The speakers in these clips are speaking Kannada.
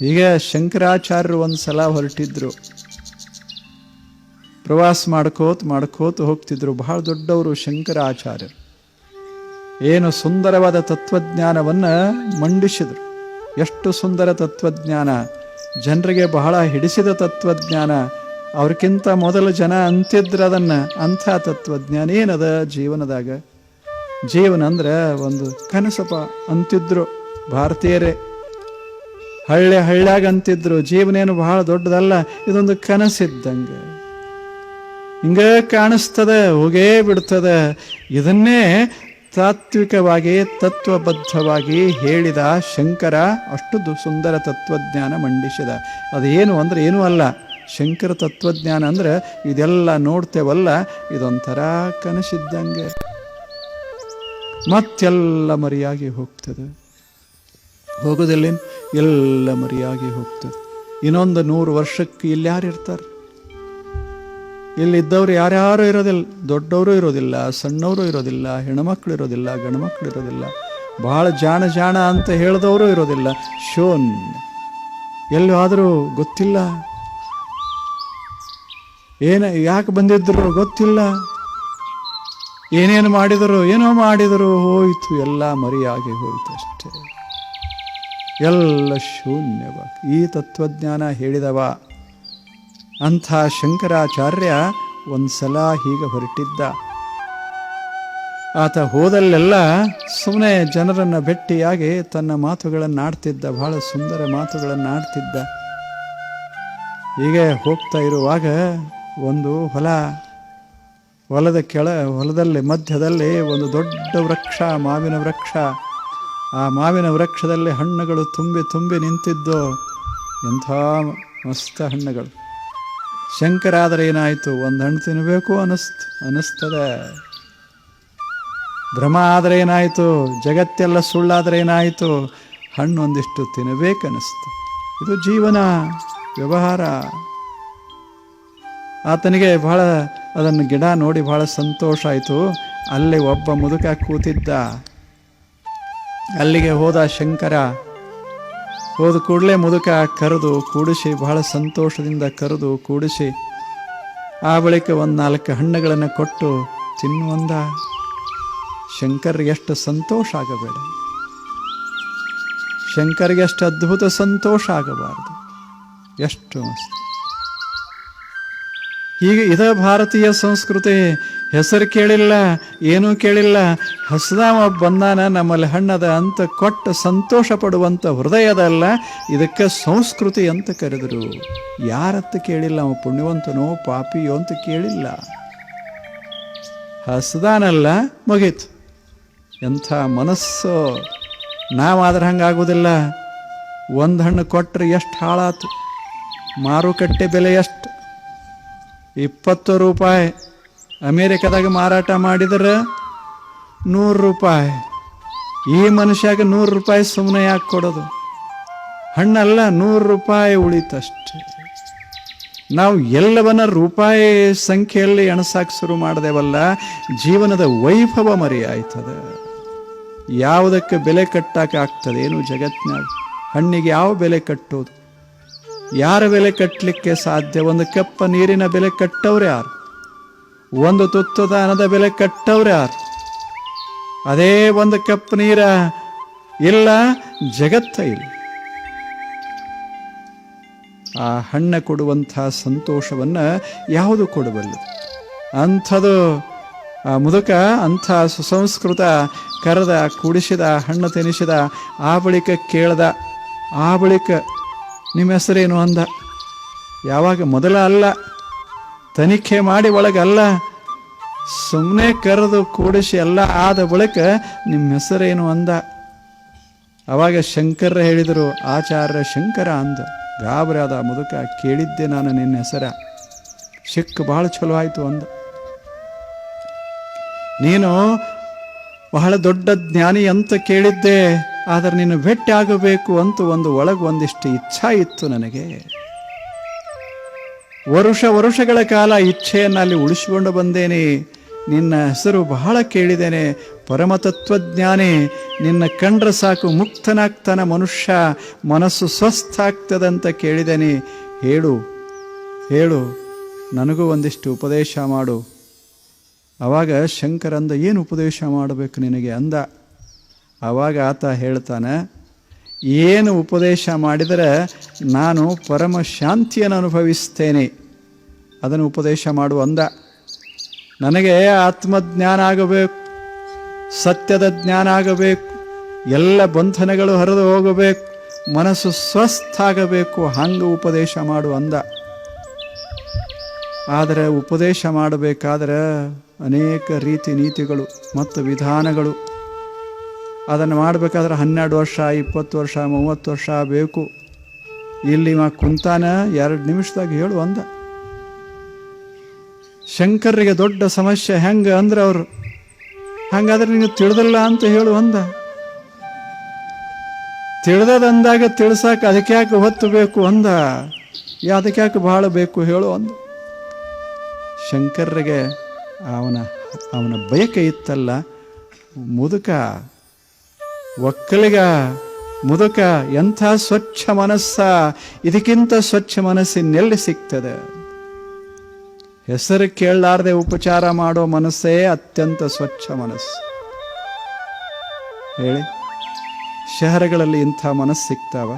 ಈಗ ಶಂಕರಾಚಾರ್ಯರು ಒಂದು ಸಲ ಹೊರಟಿದ್ರು. ಪ್ರವಾಸ ಮಾಡ್ಕೋತ ಮಾಡ್ಕೋತ ಹೋಗ್ತಿದ್ರು. ಬಹಳ ದೊಡ್ಡವರು ಶಂಕರಾಚಾರ್ಯರು. ಏನು ಸುಂದರವಾದ ತತ್ವಜ್ಞಾನವನ್ನು ಮಂಡಿಸಿದರು. ಎಷ್ಟು ಸುಂದರ ತತ್ವಜ್ಞಾನ. ಜನರಿಗೆ ಬಹಳ ಹಿಡಿಸಿದ ತತ್ವಜ್ಞಾನ. ಅವ್ರಿಗಿಂತ ಮೊದಲು ಜನ ಅಂತಿದ್ರು ಅದನ್ನ. ಅಂಥ ತತ್ವಜ್ಞಾನ ಏನದ ಜೀವನದಾಗ? ಜೀವನ ಅಂದ್ರೆ ಒಂದು ಕನಸಪ ಅಂತಿದ್ರು ಭಾರತೀಯರೇ. ಹಳ್ಳಿ ಹಳ್ಳ್ಯಾಗ ಅಂತಿದ್ರು ಜೀವನ ಏನು ಬಹಳ ದೊಡ್ಡದಲ್ಲ, ಇದೊಂದು ಕನಸಿದ್ದಂಗೆ. ಹಿಂಗ ಕಾಣಿಸ್ತದೆ, ಹೋಗೇ ಬಿಡ್ತದೆ. ಇದನ್ನೇ ತಾತ್ವಿಕವಾಗಿ, ತತ್ವಬದ್ಧವಾಗಿ ಹೇಳಿದ ಶಂಕರ ಅಷ್ಟು ಸುಂದರ ತತ್ವಜ್ಞಾನ ಮಂಡಿಸಿದ. ಅದೇನು ಅಂದ್ರೆ ಏನೂ ಅಲ್ಲ. ಶಂಕರ ತತ್ವಜ್ಞಾನ ಅಂದ್ರೆ ಇದೆಲ್ಲ ನೋಡ್ತೇವಲ್ಲ, ಇದೊಂಥರ ಕನಸಿದ್ದಂಗೆ. ಮತ್ತೆಲ್ಲ ಮರಿಯಾಗಿ ಹೋಗ್ತದೆ. ಹೋಗೋದಿಲ್ಲ ಎಲ್ಲ ಮರಿಯಾಗಿ ಹೋಗ್ತದೆ. ಇನ್ನೊಂದು ನೂರು ವರ್ಷಕ್ಕೆ ಇಲ್ಲಿ ಯಾರು ಇರ್ತಾರೆ? ಇಲ್ಲಿದ್ದವ್ರು ಯಾರ್ಯಾರು ಇರೋದಿಲ್ಲ. ದೊಡ್ಡವರು ಇರೋದಿಲ್ಲ, ಸಣ್ಣವರು ಇರೋದಿಲ್ಲ, ಹೆಣ್ಮಕ್ಳು ಇರೋದಿಲ್ಲ, ಗಂಡ್ಮಕ್ಳು ಇರೋದಿಲ್ಲ. ಭಾಳ ಜಾಣ ಜಾಣ ಅಂತ ಹೇಳಿದವರು ಇರೋದಿಲ್ಲ. ಶೋನ್. ಎಲ್ಲಿ ಆದರೂ ಗೊತ್ತಿಲ್ಲ? ಏನ, ಯಾಕೆ ಬಂದಿದ್ರು ಗೊತ್ತಿಲ್ಲ? ಏನೇನು ಮಾಡಿದರು, ಏನೋ ಮಾಡಿದರು, ಹೋಯಿತು, ಎಲ್ಲ ಮರಿಯಾಗಿ ಹೋಯಿತು ಅಷ್ಟೇ. ಎಲ್ಲ ಶೂನ್ಯವ ಈ ತತ್ವಜ್ಞಾನ ಹೇಳಿದವ. ಅಂಥ ಶಂಕರಾಚಾರ್ಯ ಒಂದ್ಸಲ ಹೀಗೆ ಹೊರಟಿದ್ದ. ಆತ ಹೋದಲ್ಲೆಲ್ಲ ಸುಮ್ಮನೆ ಜನರನ್ನು ಭೇಟಿಯಾಗಿ ತನ್ನ ಮಾತುಗಳನ್ನು ಆಡ್ತಿದ್ದ ಬಹಳ ಸುಂದರ ಮಾತುಗಳನ್ನು ಆಡ್ತಿದ್ದ ಹೀಗೆ ಹೋಗ್ತಾ ಇರುವಾಗ ಒಂದು ಹೊಲ, ಹೊಲದ ಕೆಳ, ಹೊಲದಲ್ಲಿ ಮಧ್ಯದಲ್ಲಿ ಒಂದು ದೊಡ್ಡ ವೃಕ್ಷ, ಮಾವಿನ ವೃಕ್ಷ. ಆ ಮಾವಿನ ವೃಕ್ಷದಲ್ಲಿ ಹಣ್ಣುಗಳು ತುಂಬಿ ತುಂಬಿ ನಿಂತಿದ್ದು ಎಂಥ ಮಸ್ತ ಹಣ್ಣುಗಳು. ಶಂಕರಾದರೆ ಏನಾಯಿತು? ಒಂದು ಹಣ್ಣು ತಿನ್ನಬೇಕು ಅನಿಸ್ತು, ಅನಿಸ್ತದೆ. ಭ್ರಮ ಆದರೆ ಏನಾಯಿತು? ಜಗತ್ತೆಲ್ಲ ಸುಳ್ಳಾದರೆ ಏನಾಯಿತು? ಹಣ್ಣು ಒಂದಿಷ್ಟು ತಿನ್ನಬೇಕನ್ನಿಸ್ತು ಇದು ಜೀವನ ವ್ಯವಹಾರ. ಆತನಿಗೆ ಬಹಳ ಅದನ್ನು ಗಿಡ ನೋಡಿ ಬಹಳ ಸಂತೋಷ ಆಯಿತು. ಅಲ್ಲಿ ಒಬ್ಬ ಮುದುಕ ಕೂತಿದ್ದ. ಅಲ್ಲಿಗೆ ಹೋದ ಶಂಕರ, ಹೋದ ಕೂಡಲೇ ಮುದುಕ ಕರೆದು ಕೂಡಿಸಿ, ಬಹಳ ಸಂತೋಷದಿಂದ ಕರೆದು ಕೂಡಿಸಿ, ಆ ಬಳಿಕ ಒಂದು ನಾಲ್ಕು ಹಣ್ಣುಗಳನ್ನು ಕೊಟ್ಟು ತಿನ್ನುವಂದ. ಶಂಕರ್ಗೆ ಎಷ್ಟು ಸಂತೋಷ ಆಗಬೇಡ. ಶಂಕರ್ಗೆ ಎಷ್ಟು ಅದ್ಭುತ ಸಂತೋಷ ಆಗಬಾರದು. ಎಷ್ಟು ಹೀಗೆ ಇದ ಭಾರತೀಯ ಸಂಸ್ಕೃತಿ ಹೆಸರು ಕೇಳಿಲ್ಲ, ಏನೂ ಕೇಳಿಲ್ಲ. ಹಸದಾಮ ಬಂದಾನ ನಮ್ಮಲ್ಲಿ ಹಣ್ಣದ ಅಂತ ಕೊಟ್ಟು ಸಂತೋಷ ಪಡುವಂಥ ಹೃದಯದಲ್ಲ, ಇದಕ್ಕೆ ಸಂಸ್ಕೃತಿ ಅಂತ ಕರೆದರು. ಯಾರತ್ತ ಕೇಳಿಲ್ಲ, ಅವ ಪುಣ್ಯವಂತನೋ, ಪಾಪಿಯೋ ಅಂತ ಕೇಳಿಲ್ಲ. ಹಸದಾನಲ್ಲ, ಮುಗೀತು. ಎಂಥ ಮನಸ್ಸು. ನಾವಾದ್ರೆ ಹಂಗಾಗೋದಿಲ್ಲ. ಒಂದು ಹಣ್ಣು ಕೊಟ್ಟರೆ ಎಷ್ಟು ಹಾಳಾತು. ಮಾರುಕಟ್ಟೆ ಬೆಲೆ ಎಷ್ಟು. ಇಪ್ಪತ್ತು ರೂಪಾಯಿ. ಅಮೇರಿಕದಾಗ ಮಾರಾಟ ಮಾಡಿದ್ರೆ ನೂರು ರೂಪಾಯಿ. ಈ ಮನುಷ್ಯಾಗ ನೂರು ರೂಪಾಯಿ ಸುಮ್ಮನೆ ಯಾಕೆ ಕೊಡೋದು? ಹಣ್ಣಲ್ಲ ನೂರು ರೂಪಾಯಿ ಉಳಿತಷ್ಟೇ. ನಾವು ಎಲ್ಲವನ್ನ ರೂಪಾಯಿ ಸಂಖ್ಯೆಯಲ್ಲಿ ಎಣಸಾಕ್ ಶುರು ಮಾಡಿದೆವಲ್ಲ, ಜೀವನದ ವೈಭವ ಮರೆಯಾಯ್ತದೆ. ಯಾವುದಕ್ಕೆ ಬೆಲೆ ಕಟ್ಟಾಕ ಆಗ್ತದೆ? ಏನು ಜಗತ್ತಿನಾಗ ಹಣ್ಣಿಗೆ ಯಾವ ಬೆಲೆ ಕಟ್ಟೋದು? ಯಾರ ಬೆಲೆ ಕಟ್ಟಲಿಕ್ಕೆ ಸಾಧ್ಯ? ಒಂದು ಕೆಪ್ಪ ನೀರಿನ ಬೆಲೆ ಕಟ್ಟವ್ರೆ ಯಾರು? ಒಂದು ತುತ್ತು ದಾನದ ಬೆಲೆ ಕಟ್ಟವ್ರೆ ಯಾರು? ಅದೇ ಒಂದು ಕೆಪ್ಪ ನೀರ ಇಲ್ಲ, ಜಗತ್ತ ಇಲ್ಲ. ಆ ಹಣ್ಣ ಕೊಡುವಂಥ ಸಂತೋಷವನ್ನು ಯಾವುದು ಕೊಡಬಲ್ಲದು ಅಂಥದು, ಆ ಮುದುಕ, ಅಂಥ ಸುಸಂಸ್ಕೃತ ಕರೆದ, ಕುಡಿಸಿದ, ಹಣ್ಣು ತಿನಿಸಿದ, ಆ ಬಳಿಕ ಕೇಳ್ದ, ಆ ಬಳಿಕ ನಿಮ್ಮ ಹೆಸರೇನು ಅಂದ? ಯಾವಾಗ? ಮೊದಲ ಅಲ್ಲ. ತನಿಖೆ ಮಾಡಿ ಒಳಗಲ್ಲ ಸುಮ್ಮನೆ ಕರೆದು ಕೂಡಿಸಿ ಎಲ್ಲ ಆದ ಬಳಿಕ ನಿಮ್ಮ ಹೆಸರೇನು ಅಂದ? ಅವಾಗ ಶಂಕರ ಹೇಳಿದರು. ಆಚಾರ್ಯ ಶಂಕರ ಅಂದ. ಗಾಬರಿ ಆದ ಮುದುಕ, ಕೇಳಿದ್ದೆ ನಾನು ನಿನ್ನ ಹೆಸರ. ಸಿಕ್ಕ ಭಾಳ ಚಲೋ ಆಯಿತು ಅಂದ. ನೀನು ಬಹಳ ದೊಡ್ಡ ಜ್ಞಾನಿ ಅಂತ ಕೇಳಿದ್ದೆ. ಆದರೆ ನೀನು ಭೇಟಿ ಆಗಬೇಕು ಅಂತ ಒಂದು ಒಳಗೆ ಒಂದಿಷ್ಟು ಇಚ್ಛಾ ಇತ್ತು ನನಗೆ. ವರುಷ ವರುಷಗಳ ಕಾಲ ಇಚ್ಛೆಯನ್ನು ಅಲ್ಲಿ ಉಳಿಸಿಕೊಂಡು ಬಂದೇನೆ. ನಿನ್ನ ಹೆಸರು ಬಹಳ ಕೇಳಿದ್ದೇನೆ. ಪರಮತತ್ವಜ್ಞಾನಿ, ನಿನ್ನ ಕಂಡ್ರೆ ಸಾಕು ಮುಕ್ತನಾಗ್ತಾನ ಮನುಷ್ಯ, ಮನಸ್ಸು ಸ್ವಸ್ಥ ಆಗ್ತದಂತ ಕೇಳಿದ್ದೇನೆ. ಹೇಳು ಹೇಳು, ನನಗೂ ಒಂದಿಷ್ಟು ಉಪದೇಶ ಮಾಡು. ಆವಾಗ ಶಂಕರಂದ, ಏನು ಉಪದೇಶ ಮಾಡಬೇಕು ನಿನಗೆ? ಅಂದ. ಆವಾಗ ಆತ ಹೇಳ್ತಾನೆ, ಏನು ಉಪದೇಶ ಮಾಡಿದರೆ ನಾನು ಪರಮ ಶಾಂತಿಯನ್ನು ಅನುಭವಿಸ್ತೇನೆ. ಅದನ್ನು ಉಪದೇಶ ಮಾಡು ಅಂದ. ನನಗೆ ಆತ್ಮಜ್ಞಾನ ಆಗಬೇಕು, ಸತ್ಯದ ಜ್ಞಾನ ಆಗಬೇಕು, ಎಲ್ಲ ಬಂಧನಗಳು ಹರಿದು ಹೋಗಬೇಕು, ಮನಸ್ಸು ಸ್ವಸ್ಥ ಆಗಬೇಕು, ಹಂಗೆ ಉಪದೇಶ ಮಾಡು ಅಂದ. ಆದರೆ ಉಪದೇಶ ಮಾಡಬೇಕಾದ್ರೆ ಅನೇಕ ರೀತಿ ನೀತಿಗಳು ಮತ್ತು ವಿಧಾನಗಳು ಅದನ್ನು ಮಾಡಬೇಕಾದ್ರೆ ಹನ್ನೆರಡು ವರ್ಷ, ಇಪ್ಪತ್ತು ವರ್ಷ, ಮೂವತ್ತು ವರ್ಷ ಬೇಕು. ಇಲ್ಲಿ ಇವ ಕುಂತಾನ, ಎರಡು ನಿಮಿಷದಾಗ ಹೇಳು ಅಂದ ಶಂಕರ್ರಿಗೆ ದೊಡ್ಡ ಸಮಸ್ಯೆ, ಹೆಂಗೆ ಅಂದ್ರೆ ಅವರು, ಹಂಗಾದ್ರೆ ನೀವು ತಿಳಿದಿಲ್ಲ ಅಂತ ಹೇಳು ಅಂದ ತಿಳಿದದಂದಾಗ ತಿಳ್ಸಾಕ ಅದಕ್ಕೆ ಯಾಕೆ ಹೊತ್ತು ಬೇಕು ಅಂದ ಅದಕ್ಕೆ ಯಾಕೆ ಬಹಳ ಬೇಕು ಹೇಳು ಅಂದ ಶಂಕರ್ರಿಗೆ ಅವನ ಅವನ ಬಯಕೆ ಇತ್ತಲ್ಲ, ಮುದುಕ ಒಕ್ಕಲಿಗ ಮುದುಕ ಎಂಥ ಸ್ವಚ್ಛ ಮನಸ್ಸ, ಇದಕ್ಕಿಂತ ಸ್ವಚ್ಛ ಮನಸ್ಸಿನೆಲ್ಲಿ ಸಿಗ್ತದೆ? ಹೆಸರು ಕೇಳಲಾರ್ದೆ ಉಪಚಾರ ಮಾಡೋ ಮನಸ್ಸೇ ಅತ್ಯಂತ ಸ್ವಚ್ಛ ಮನಸ್ಸು. ಹೇಳಿ, ಶಹರಗಳಲ್ಲಿ ಇಂಥ ಮನಸ್ಸು ಸಿಗ್ತಾವ?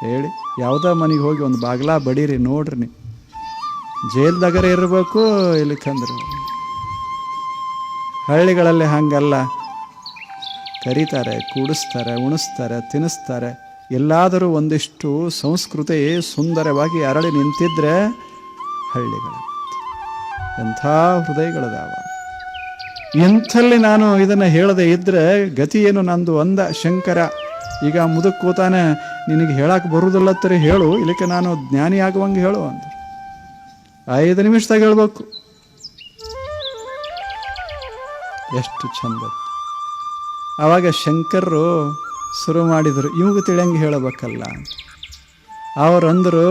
ಹೇಳಿ, ಯಾವುದೋ ಮನೆಗೆ ಹೋಗಿ ಒಂದು ಬಾಗ್ಲ ಬಡೀರಿ, ನೋಡ್ರಿ ನೀವು. ಜೈಲ್ದಾಗರೆ ಇರಬೇಕು ಇಲ್ಲಿಕಂದ್ರೆ ಹಳ್ಳಿಗಳಲ್ಲಿ ಹಂಗಲ್ಲ. ಕರೀತಾರೆ, ಕೂಡಿಸ್ತಾರೆ, ಉಣಿಸ್ತಾರೆ, ತಿನ್ನಿಸ್ತಾರೆ. ಎಲ್ಲಾದರೂ ಒಂದಿಷ್ಟು ಸಂಸ್ಕೃತಿ ಸುಂದರವಾಗಿ ಅರಳಿ ನಿಂತಿದ್ರೆ ಹಳ್ಳಿಗಳು. ಎಂಥ ಹೃದಯಗಳದಾವ. ಎಂಥಲ್ಲಿ ನಾನು ಇದನ್ನು ಹೇಳದೆ ಇದ್ದರೆ ಗತಿ ಏನು ನಂದು ಅಂದ ಶಂಕರ. ಈಗ ಮುದಕ್ ಕೂತಾನೆ ನಿನಗೆ ಹೇಳಕ್ಕೆ ಬರುವುದಿಲ್ಲತ್ತರಿ ಹೇಳು ಇಲ್ಲಿಕ್ಕೆ ನಾನು ಜ್ಞಾನಿ ಆಗುವಂಗೆ ಹೇಳು ಅಂತ ಐದು ನಿಮಿಷದಾಗ ಹೇಳ್ಬೇಕು. ಎಷ್ಟು ಚಂದ ಆವಾಗ ಶಂಕರರು ಶುರು ಮಾಡಿದರು ಇವಾಗ ತಿಳಿಯಂಗೆ ಹೇಳಬೇಕಲ್ಲ. ಅವರಂದರು,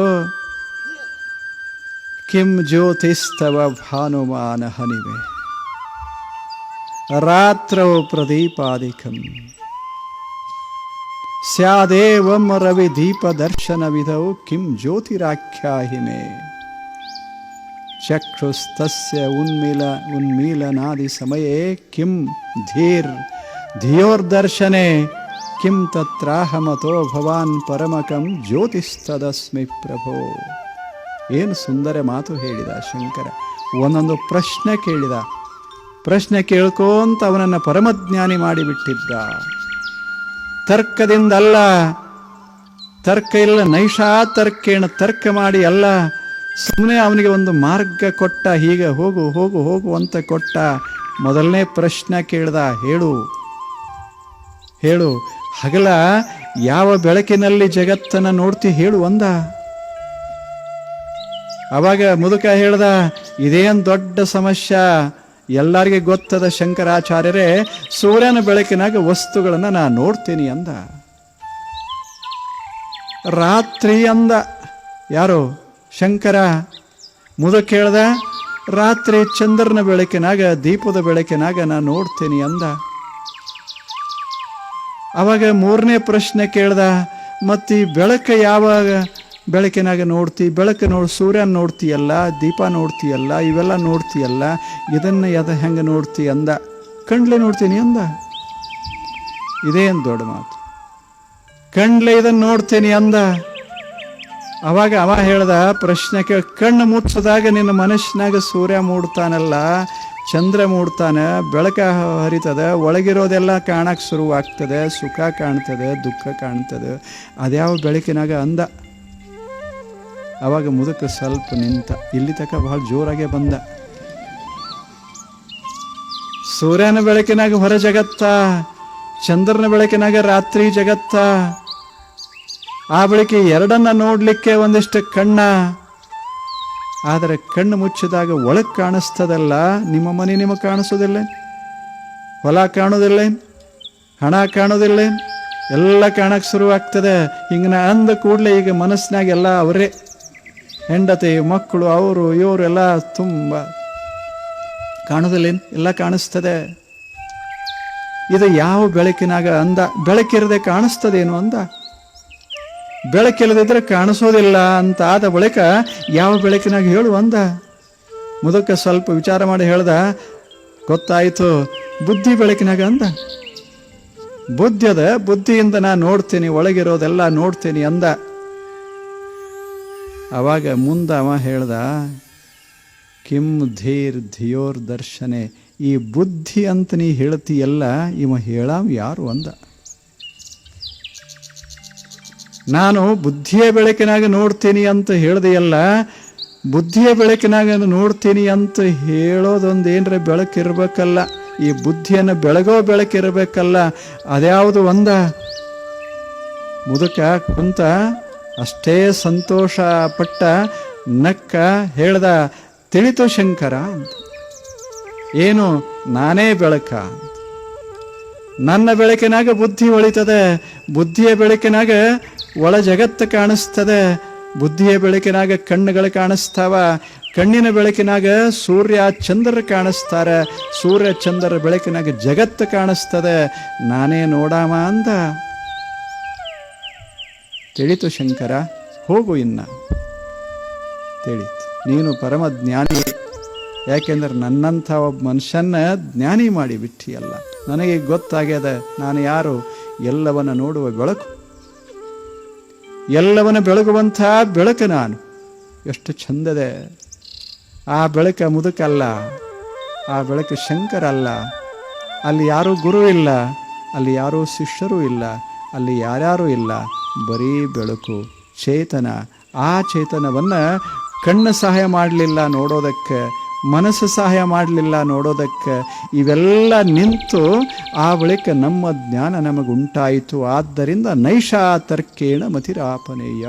ಕಿಂ ಜ್ಯೋತಿಸ್ತವ ಭಾನುಮಾನ ಹನಿವೆ, ರಾತ್ರೌ ಪ್ರದೀಪಾದಿಕಂ, ಸ್ಯಾದೇವಂ ರವಿ ದೀಪ ದರ್ಶನ ವಿಧೌ ಕಿಂ ಜ್ಯೋತಿರಾಖ್ಯಾಹಿಮೆ ಚಕ್ಷುಸ್ತಸ್ಯ ಉನ್ಮಿಲ, ಉನ್ಮೀಲನಾದಿ ಸಮಯೇ, ಕಿಂ ಧೀರ್ ಧಿಯೋರ್ದರ್ಶನೆ ಕಿಂ ತತ್ರಾಹಮತೋ ಭವಾನ್ ಪರಮಕಂ ಜ್ಯೋತಿಸ್ತದಸ್ಮಿ ಪ್ರಭೋ ಏನು ಸುಂದರ ಮಾತು ಹೇಳಿದ ಶಂಕರ। ಒಂದೊಂದು ಪ್ರಶ್ನೆ ಕೇಳಿದ। ಪ್ರಶ್ನೆ ಕೇಳ್ಕೋಂತ ಅವನನ್ನು ಪರಮಜ್ಞಾನಿ ಮಾಡಿಬಿಟ್ಟಿದ್ದ। ತರ್ಕದಿಂದಲ್ಲ, ತರ್ಕ ಇಲ್ಲ, ನೈಷಾ ತರ್ಕೇಣ ತರ್ಕ ಮಾಡಿ ಅಲ್ಲ ಸುಮ್ಮನೆ ಅವನಿಗೆ ಒಂದು ಮಾರ್ಗ ಕೊಟ್ಟ, ಹೀಗೆ ಹೋಗು ಹೋಗು ಹೋಗು ಅಂತ ಕೊಟ್ಟ, ಮೊದಲನೇ ಪ್ರಶ್ನೆ ಕೇಳ್ದ, ಹೇಳು ಹೇಳು. ಹಗಲ ಯಾವ ಬೆಳಕಿನಲ್ಲಿ ಜಗತ್ತನ್ನು ನೋಡ್ತಿ ಹೇಳು ಒಂದ ಅವಾಗ ಮುದುಕ ಹೇಳ್ದ, ಇದೇನು ದೊಡ್ಡ ಸಮಸ್ಯೆ. ಎಲ್ಲರಿಗೆ ಗೊತ್ತದ ಶಂಕರಾಚಾರ್ಯರೇ, ಸೂರ್ಯನ ಬೆಳಕಿನಾಗ ವಸ್ತುಗಳನ್ನು ನಾ ನೋಡ್ತೀನಿ ಅಂದ. ರಾತ್ರಿ ಅಂದ. ಯಾರು? ಶಂಕರ. ಮುದುಕ ಹೇಳ್ದ, ರಾತ್ರಿ ಚಂದ್ರನ ಬೆಳಕಿನಾಗ, ದೀಪದ ಬೆಳಕಿನಾಗ ನಾ ನೋಡ್ತೀನಿ ಅಂದ. ಅವಾಗ ಮೂರನೇ ಪ್ರಶ್ನೆ ಕೇಳ್ದ, ಮತ್ತು ಈ ಬೆಳಕು ಯಾವಾಗ ಬೆಳಕಿನಾಗ ನೋಡ್ತಿ? ಬೆಳಕು ನೋಡಿ, ಸೂರ್ಯನ ನೋಡ್ತೀಯಲ್ಲ, ದೀಪ ನೋಡ್ತೀಯಲ್ಲ, ಇವೆಲ್ಲ ನೋಡ್ತೀಯಲ್ಲ, ಇದನ್ನು ಎದ ಹೆಂಗೆ ನೋಡ್ತಿ ಅಂದ? ಕಣ್ಲೆ ನೋಡ್ತೀನಿ ಅಂದ. ಇದೇನು ದೊಡ್ಡ ಮಾತು. ಕಣ್ಲೆ ಇದನ್ನು ನೋಡ್ತೀನಿ ಅಂದ. ಅವಾಗ ಅವ ಹೇಳ್ದ, ಪ್ರಶ್ನೆ ಕೇಳಿ, ಕಣ್ಣು ಮುಚ್ಚದಾಗ ನಿನ್ನ ಮನಸ್ಸಿನಾಗ ಸೂರ್ಯ ಮೂಡ್ತಾನಲ್ಲ ಚಂದ್ರ ಮೂಡ್ತಾನೆ ಬೆಳಕ ಹರಿತದೆ, ಒಳಗಿರೋದೆಲ್ಲ ಕಾಣಕ್ಕೆ ಶುರುವಾಗ್ತದೆ, ಸುಖ ಕಾಣ್ತದೆ, ದುಃಖ ಕಾಣ್ತದೆ. ಅದ್ಯಾವ ಬೆಳಕಿನಾಗ ಅಂದ? ಅವಾಗ ಮುದುಕ ಸ್ವಲ್ಪ ನಿಂತ, ಇಲ್ಲಿ ತಕ ಬಹಳ ಜೋರಾಗೆ ಬಂದ. ಸೂರ್ಯನ ಬೆಳಕಿನಾಗ ಹೊರ ಜಗತ್ತ, ಚಂದ್ರನ ಬೆಳಕಿನಾಗ ರಾತ್ರಿ ಜಗತ್ತ. ಆ ಬೆಳಕಿ ಎರಡನ್ನ ನೋಡಲಿಕ್ಕೆ ಒಂದಿಷ್ಟು ಕಣ್ಣ ಆದರೆ ಕಣ್ಣು ಮುಚ್ಚಿದಾಗ ಒಳಗೆ ಕಾಣಿಸ್ತದಲ್ಲ, ನಿಮ್ಮ ಮನೆ ನಿಮಗೆ ಕಾಣಿಸೋದಿಲ್ಲ. ಹೊಲ ಕಾಣೋದಿಲ್ಲ, ಹಣ ಕಾಣೋದಿಲ್ಲ, ಎಲ್ಲ ಕಾಣಕ್ಕೆ ಶುರುವಾಗ್ತದೆ ಹಿಂಗೆ ನಾ ಅಂದ ಕೂಡಲೇ ಈಗ ಮನಸ್ಸಿನಾಗೆಲ್ಲ ಅವರೇ. ಹೆಂಡತಿ, ಮಕ್ಕಳು, ಅವರು, ಇವರು ಎಲ್ಲ ತುಂಬ ಕಾಣೋದಿಲ್ಲೇನು ಎಲ್ಲ ಕಾಣಿಸ್ತದೆ. ಇದು ಯಾವ ಬೆಳಕಿನಾಗ ಅಂದ, ಬೆಳಕಿರದೆ ಕಾಣಿಸ್ತದೇನು ಅಂದ? ಬೆಳಕಿಲ್ಲದಿದ್ರೆ ಕಾಣಿಸೋದಿಲ್ಲ ಅಂತ ಆದ ಬಳಿಕ ಯಾವ ಬೆಳಕಿನಾಗ ಹೇಳು ಅಂದ. ಮುದಕ್ಕೆ ಸ್ವಲ್ಪ ವಿಚಾರ ಮಾಡಿ ಹೇಳ್ದ, ಗೊತ್ತಾಯಿತು, ಬುದ್ಧಿ ಬೆಳಕಿನಾಗ ಅಂದ. ಬುದ್ಧಿ ಅದ ಬುದ್ಧಿಯಿಂದ ನಾ ನೋಡ್ತೀನಿ, ಒಳಗಿರೋದೆಲ್ಲ ನೋಡ್ತೀನಿ ಅಂದ. ಅವಾಗ ಮುಂದ ಅವ ಹೇಳ್ದ ಕಿಂ ಧೀರ್ ಧಿಯೋರ್ ದರ್ಶನೆ, ಈ ಬುದ್ಧಿ ಅಂತ ನೀ ಹೇಳ್ತೀಯಲ್ಲ, ಇವ ಹೇಳಾಮ್ ಯಾರು ಅಂದ. ನಾನು ಬುದ್ಧಿಯ ಬೆಳಕಿನಾಗ ನೋಡ್ತೀನಿ ಅಂತ ಹೇಳ್ದೆಯಲ್ಲ, ಬುದ್ಧಿಯ ಬೆಳಕಿನಾಗ ನೋಡ್ತೀನಿ ಅಂತ ಹೇಳೋದೊಂದು ಏನರ ಬೆಳಕಿರ್ಬೇಕಲ್ಲ? ಈ ಬುದ್ಧಿಯನ್ನು ಬೆಳಗೋ ಬೆಳಕಿರಬೇಕಲ್ಲ, ಅದ್ಯಾವುದು ಒಂದ? ಮುದುಕ ಕುಂತ ಅಷ್ಟೇ ಸಂತೋಷ ಪಟ್ಟ ನಕ್ಕ ಹೇಳ್ದ, ತಿಳಿತು ಶಂಕರ ಅಂತ. ಏನು, ನಾನೇ ಬೆಳಕ ನನ್ನ ಬೆಳಕಿನಾಗ ಬುದ್ಧಿ ಒಳಿತದೆ, ಬುದ್ಧಿಯ ಬೆಳಕಿನಾಗ ಒಳ ಜಗತ್ತು ಕಾಣಿಸ್ತದೆ, ಬುದ್ಧಿಯ ಬೆಳಕಿನಾಗ ಕಣ್ಣುಗಳು ಕಾಣಿಸ್ತಾವ, ಕಣ್ಣಿನ ಬೆಳಕಿನಾಗ ಸೂರ್ಯ, ಚಂದ್ರ ಕಾಣಿಸ್ತಾರೆ, ಸೂರ್ಯ, ಚಂದ್ರ ಬೆಳಕಿನಾಗ ಜಗತ್ತು ಕಾಣಿಸ್ತದೆ. ನಾನೇ ನೋಡಾಮ ಅಂದ. ತಿಳಿತು ಶಂಕರ, ಹೋಗು ಇನ್ನ. ತಿಳಿತು. ನೀನು ಪರಮ ಜ್ಞಾನಿ. ಯಾಕೆಂದ್ರೆ ನನ್ನಂಥ ಒಬ್ಬ ಮನುಷ್ಯನ ಜ್ಞಾನಿ ಮಾಡಿ ಬಿಟ್ಟಿಯಲ್ಲ. ನನಗೆ ಗೊತ್ತಾಗ್ಯದ, ನಾನು ಯಾರು? ಎಲ್ಲವನ್ನ ನೋಡುವ ಬೆಳಕು. ಎಲ್ಲವನ್ನ ಬೆಳಗುವಂಥ ಬೆಳಕು ನಾನು. ಎಷ್ಟು ಚಂದದೆ. ಆ ಬೆಳಕ ಮುದುಕಲ್ಲ, ಆ ಬೆಳಕು ಶಂಕರ ಅಲ್ಲ ಅಲ್ಲಿ ಯಾರೂ ಗುರು ಇಲ್ಲ, ಅಲ್ಲಿ ಯಾರೂ ಶಿಷ್ಯರೂ ಇಲ್ಲ, ಅಲ್ಲಿ ಯಾರ್ಯಾರೂ ಇಲ್ಲ. ಬರೀ ಬೆಳಕು, ಚೇತನ. ಆ ಚೇತನವನ್ನು ಕಣ್ಣು ಸಹಾಯ ಮಾಡಲಿಲ್ಲ ನೋಡೋದಕ್ಕೆ ಮನಸ್ಸು ಸಹಾಯ ಮಾಡಲಿಲ್ಲ ನೋಡೋದಕ್ಕೆ ಇವೆಲ್ಲ ನಿಂತು ಆ ಬಳಿಕ ನಮ್ಮ ಜ್ಞಾನ ನಮಗುಂಟಾಯಿತು. ಆದ್ದರಿಂದ ನೈಷಾ ತರ್ಕೇಣ ಮತಿರಾಪನೇಯ